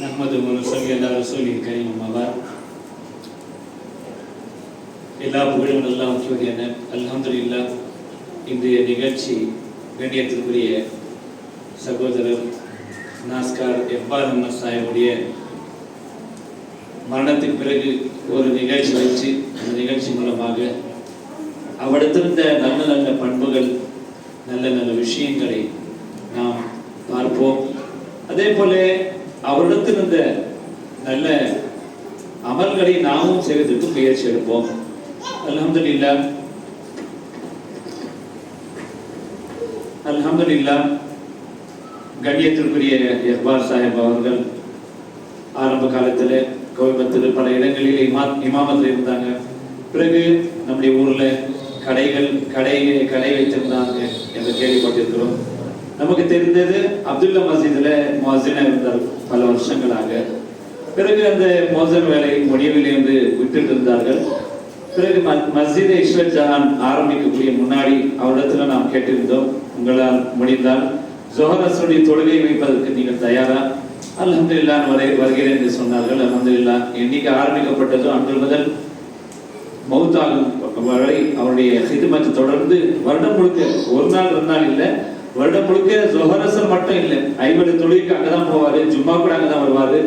நமது முனுசல்லி எல்லாரும் ரசூலி கரீம் அம்மாவார் எல்லா புகழும் நல்லா முக்கியமான இல்லா இன்றைய நிகழ்ச்சி கண்ணியத்திற்குரிய சகோதரர் நாஸ்கார் எப்பால் அஹ்மத் சாஹிபுடைய மரணத்துக்கு பிறகு ஒரு நிகழ்ச்சி வச்சு அந்த நிகழ்ச்சி மூலமாக அவரிடத்திருந்த நல்ல நல்ல பண்புகள் நல்ல நல்ல விஷயங்களை நாம் பார்ப்போம் அதே போல அவரிடத்திருந்த நல்ல அமல்களை நாமும் செய்வதற்கு முயற்சி எடுப்போம். அல்ஹம்துலில்லா. அல்ஹம்துலில்லா. கண்ணியத்திற்குரிய எஹ்பார் சாஹிப் அவர்கள் ஆரம்ப காலத்தில் கோயம்புத்தூர் பல இடங்களில் இமா இமாமத்தில் இருந்தாங்க. பிறகு நம்முடைய ஊர்ல கடைகள் கடை கடை வைத்திருந்தாங்க என்று கேள்விப்பட்டிருக்கிறோம். நமக்கு தெரிந்தது அப்துல்லா மசீதில் மசினா இருந்தார். வருஷங்களாக பிறகு அந்த மோசல் வேலை முடியவில்லை என்று விட்டுட்டு இருந்தார்கள் பிறகு மஸ்ஜித் ஈஸ்வர் ஜஹான் ஆரம்பிக்கக்கூடிய முன்னாடி அவரிடத்துல நாம் கேட்டிருந்தோம். உங்களால் முடிந்தால் ஜோஹரசனுடைய தொழுகை வைப்பதற்கு நீங்கள் தயாரா? அலமது அல்ஹம்துலில்லாஹ் வரை வருகிறேன் என்று சொன்னார்கள். அலமது இல்லா என்னைக்கு ஆரம்பிக்கப்பட்டதோ அன்று முதல் மௌத்தாகும் வரை அவருடைய ஹிதுமத் தொடர்ந்து வருடம் முழுக்க ஒரு நாள் ரெண்டு நாள் இல்ல. வருடம் முழுக்க ஜொஹரசர் மட்டும் இல்லை ஐம்பது தொழிலுக்கு அங்கதான் போவாரு ஜும்மா கூட அங்கதான் வருவாரு.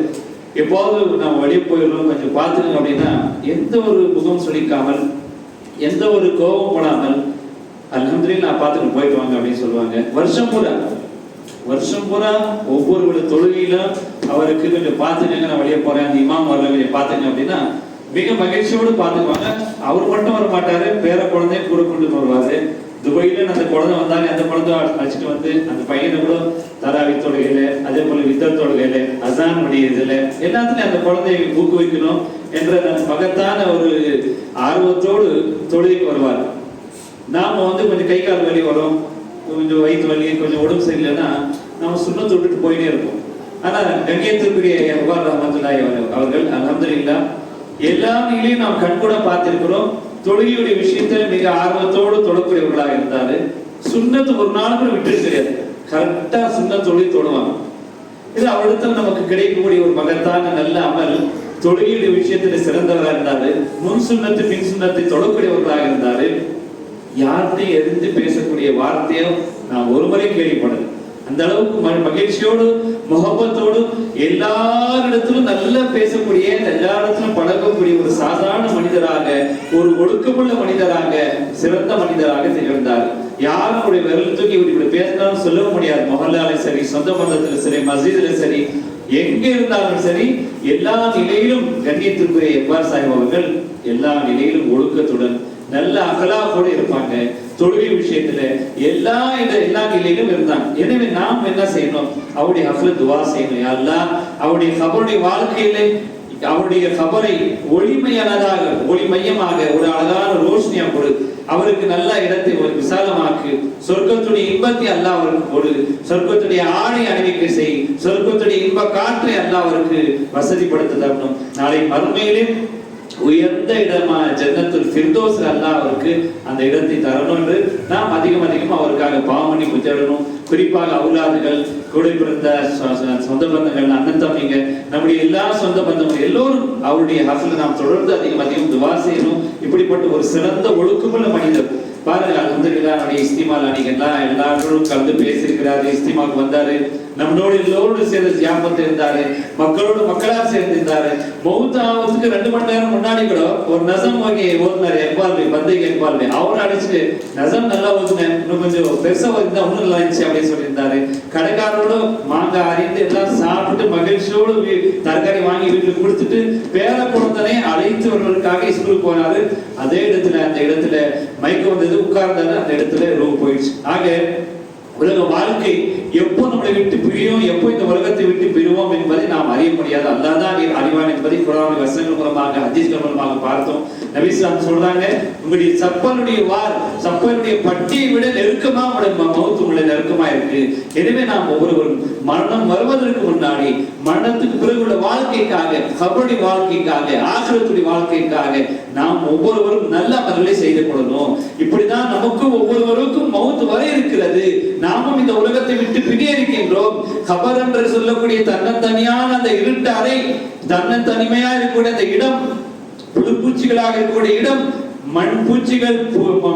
எப்போது நம்ம வெளியே போயிடணும் கொஞ்சம் பார்த்துக்கங்க அப்படின்னா எந்த ஒரு முகம் சொல்லிக்காமல் எந்த ஒரு கோபம் போடாமல் அல்ஹம்துலில்லாஹ் நான் பார்த்துட்டு போயிட்டு வாங்க அப்படின்னு சொல்லுவாங்க. வருஷம் பூரா வருஷம் பூரா ஒவ்வொரு விட தொழுகையிலும் அவருக்கு கொஞ்சம் பார்த்துக்கங்க நான் வெளியே போறேன் அந்த இமாம் வரல கொஞ்சம் பார்த்துங்க அப்படின்னா மிக மகிழ்ச்சியோடு பார்த்துக்குவாங்க. அவர் மட்டும் வர மாட்டாரு பேர குழந்தைய கூட கொண்டு வருவாரு. துபாயில அந்த குழந்தை வந்தாங்க. அந்த குழந்தை அழைச்சிட்டு வந்து அந்த பையனை கூட தராவி தொழுகையில அதே போல வித்தர் தொழுகையில அசான் முடியதுல எல்லாத்துலயும் அந்த குழந்தையை ஊக்குவிக்கணும் என்ற மகத்தான ஒரு ஆர்வத்தோடு தொழுகைக்கு வருவார். நாம வந்து கொஞ்சம் கை கால் வலி வரும். கொஞ்சம் வயிற்று வலி கொஞ்சம் உடம்பு சரியில்லைன்னா நம்ம சுண்ண விட்டுட்டு போயிட்டே இருப்போம். ஆனா கங்கேத்திற்குரிய உபார் ரஹமத்துல்லாய் அவர்கள் அலமதுல்லா எல்லா நிலையும் நாம் கண்கூட பார்த்திருக்கிறோம். தொழுகையுடைய விஷயத்துல மிக ஆர்வத்தோடு தொழக்கூடியவர்களாக இருந்தாரு. சுண்ணத்து ஒரு நாள் கூட விட்டு கிடையாது கரெக்டா சுண்ணத் தொழில் தொழுவாங்க. இது அவரிடத்தில் நமக்கு கிடைக்கக்கூடிய ஒரு மகத்தான நல்ல அமல். தொழுகையுடைய விஷயத்துல சிறந்தவராக இருந்தாரு. முன் சுண்ணத்து பின் சுண்ணத்தை தொழக்கூடியவர்களாக இருந்தாரு. யார்கிட்டையும் எரிந்து பேசக்கூடிய வார்த்தையும் நான் ஒரு முறை கேள்விப்படல அந்த அளவுக்கு மகிழ்ச்சியோடு முகப்பத்தோடு எல்லாரிடத்திலும் நல்லா பேசக்கூடிய எல்லா இடத்திலும் பழகக்கூடிய ஒரு சாதாரண மனிதராக ஒரு ஒழுக்கமுள்ள மனிதராக சிறந்த மனிதராக திகழ்ந்தார். யாரும் விரல் தூக்கி இவர் இப்படி பேசினாலும் சொல்லவும் முடியாது. மொஹல்லாலே சரி சொந்த பந்தத்துல சரி மஸ்ஜிதுல சரி எங்க இருந்தாலும் சரி எல்லா நிலையிலும் கண்ணியத்திற்குரிய எவ்வாறு சாஹிப் அவர்கள் எல்லா நிலையிலும் ஒழுக்கத்துடன் நல்ல அகலாவோடு இருப்பாங்க. தொழுகை விஷயத்துல எல்லா இந்த எல்லா நிலையிலும் இருந்தாங்க. எனவே நாம் என்ன செய்யணும்? அவருடைய அகல துவா செய்யணும் யா அல்லாஹ் அவருடைய கபருடைய வாழ்க்கையில அவருடைய கபரை ஒளிமையானதாக ஒளிமையமாக ஒரு அழகான ரோஷனியா கொடு. அவருக்கு நல்ல இடத்தை ஒரு விசாலமாக்கு. சொர்க்கத்துடைய இன்பத்தை அல்ல அவருக்கு கொடு. சொர்க்கத்துடைய ஆணை அணிவிக்க செய். சொர்க்கத்துடைய இன்ப காற்றை அல்ல அவருக்கு வசதிப்படுத்த தரணும். நாளை மறுமையிலே உயர்ந்த இடமா ஜன்னத்துல் ஃபிர்தோஸ் அல்லாஹ் அவருக்கு அந்த இடத்தை தரணும் என்று நாம் அதிகம் அதிகம் அவருக்காக பாவமணி புத்தரணும் குறிப்பாக அவுலாதுகள் கூட பிறந்த சொந்த பந்தங்கள் அண்ணன் தம்பிங்க நம்முடைய எல்லா சொந்த பந்தங்கள் எல்லோரும் அவருடைய ஹசல நாம் தொடர்ந்து அதிகம் அதிகம் துவா செய்யணும். இப்படிப்பட்ட ஒரு சிறந்த ஒழுக்கமுள்ள மனிதர் பாருங்க வந்திருக்கிறார் நம்முடைய இஸ்திமால் அணிகள்லாம் எல்லாரும் கலந்து பேசியிருக்கிறாரு. இஸ்திமாக்கு வந்தாரு. நம்மளோட எல்லோரோடு சேர்ந்து ஜியாபத்து இருந்தாரு. மக்களோட மக்களாக சேர்ந்து இருந்தாரு. மௌத் ஆவதுக்கு ரெண்டு மணி நேரம் முன்னாடி கூட ஒரு நசம் வாங்கி ஓதுனாரு. எப்பால்வி பந்தை எப்பால்வி அவரும் அடிச்சுட்டு நசம் நல்லா ஓதுனேன். இன்னும் கொஞ்சம் பெருசா ஓதுனா இன்னும் நல்லா இருந்துச்சு அப்படின்னு சொல்லியிருந்தாரு. கடைக்காரோட மாங்காய் அறிந்து எல்லாம் சாப்பிட்டு மகிழ்ச்சியோடு வீ- தரகாரி வாங்கி வீட்டுக்கு கொடுத்துட்டு பேர குழந்தனை அழைத்தவர்களுக்காக ஸ்கூலுக்கு போனாரு. அதே இடத்துல அந்த இடத்துல மயக்கம் வந்தது உட்கார்ந்தாரு அந்த இடத்துல ரூ போயிடுச்சு ஆக உலக வாழ்க்கை எப்போ நம்மளை விட்டு பிரியும் எப்போ இந்த உலகத்தை விட்டு பிரிவோம் என்பதை நாம் அறிய முடியாது. அல்லாதான் அறிவான் என்பதை குரான் வசனங்கள் மூலமாக ஹதீஸ்கள் மூலமாக பார்த்தோம். நபிஸ்லாம் சொல்றாங்க உங்களுடைய சப்பனுடைய வார் சப்பனுடைய பட்டியை விட நெருக்கமா உங்களுடைய மௌத்து மவுத் உங்களை நெருக்கமா இருக்கு. எனவே நாம் ஒவ்வொருவரும் மரணம் வருவதற்கு முன்னாடி மரணத்துக்கு பிறகு உள்ள வாழ்க்கைக்காக கபடி வாழ்க்கைக்காக ஆசிரத்துடைய வாழ்க்கைக்காக நாம் ஒவ்வொருவரும் நல்ல அமல்களை செய்து கொள்ளணும். இப்படிதான் நமக்கும் ஒவ்வொருவருக்கும் மௌத்து வர இருக்கிறது. நாமும் இந்த உலகத்தை விட்டு பிரிய இருக்கின்றோம். கபர் என்று சொல்லக்கூடிய தன்னத்தனியான அந்த இருட்டு அறை தன்னத்தனிமையா இருக்கக்கூடிய அந்த இடம் புழுப்பூச்சிகளாக இருக்கக்கூடிய இடம் மண் பூச்சிகள்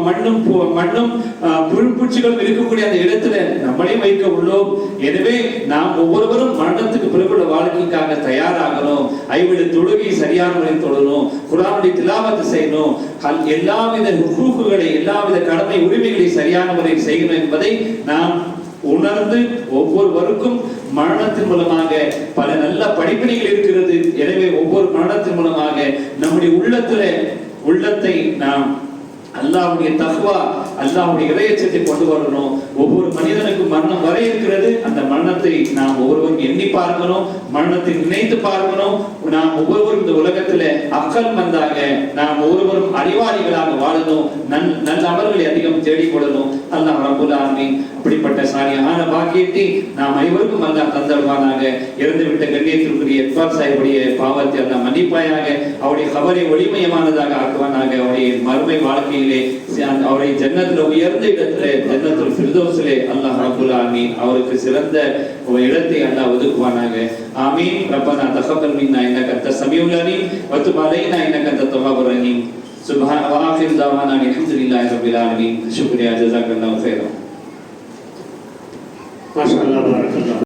மண்ணும் பு- மண்ணும் புழுப்பூச்சிகளும் இருக்கக்கூடிய அந்த இடத்துல நம்மளையும் வைக்க உள்ளோம். எனவே நாம் ஒவ்வொருவரும் மரணத்துக்கு பிறகுள்ள வாழ்க்கைக்காக தயாராகணும். ஐவிட தொழுகை சரியான முறையில் தொடரணும். குரானுடைய திலாவத்து செய்யணும். கல்- எல்லாவித எல்லா எல்லாவித கடமை உரிமைகளை சரியான முறையில் செய்யணும் என்பதை நாம் உணர்ந்து ஒவ்வொருவருக்கும் மரணத்தின் மூலமாக பல நல்ல படிப்பினைகள் இருக்கிறது. எனவே ஒவ்வொரு மரணத்தின் மூலமாக நம்முடைய உள்ளத்துல உள்ளத்தை நாம் அல்லாவுடைய தக்வா அல்லாவுடைய இறையச்சத்தை கொண்டு வரணும். ஒவ்வொரு மனிதனுக்கும் மரணம் வர இருக்கிறது. அந்த மரணத்தை நாம் ஒவ்வொருவரும் எண்ணி பார்க்கணும். மரணத்தை நினைத்து பார்க்கணும். நாம் ஒவ்வொருவரும் இந்த உலகத்துல அக்கல் மந்தாக நாம் ஒவ்வொருவரும் அறிவாளிகளாக வாழணும். நல் நல்ல அவர்களை அதிகம் தேடிக்கொள்ளணும் அல்லாஹ் ரபுல் ஆலமீன் அப்படிப்பட்ட சாலியான பாக்கியத்தை நாம் அனைவருக்கும் அல்லாஹ் தந்தருவானாக. இறந்து விட்ட கண்ணியத்திற்குரிய இக்பால் சாஹிபுடைய பாவத்தை அல்லாஹ் மன்னிப்பாயாக அவருடைய கபரை ஒளிமயமானதாக ஆக்குவானாக. அவருடைய மறுமை வாழ்க்கையில் நாளிலே அவரை ஜன்னத்தில் உயர்ந்த இடத்திலே ஜன்னத்தில் சிறுதோசிலே அல்லாஹ் ரபுல் ஆமீன் அவருக்கு சிறந்த இடத்தை அல்லாஹ் ஒதுக்குவானாங்க ஆமீன். ரப்பனா தகபல் மின்னா இன்னக அந்த சமீல் அலீம். வத்துப் அலைனா இன்னக அந்த தவாபுர் அலீம் சுப்ஹான வஆஃபிர் தாவானா அல்ஹம்துலில்லாஹி ரப்பில் ஆலமீன். ஷுக்ரியா ஜஸாக்கல்லாஹு கைரா மாஷா அல்லாஹ் பாரக்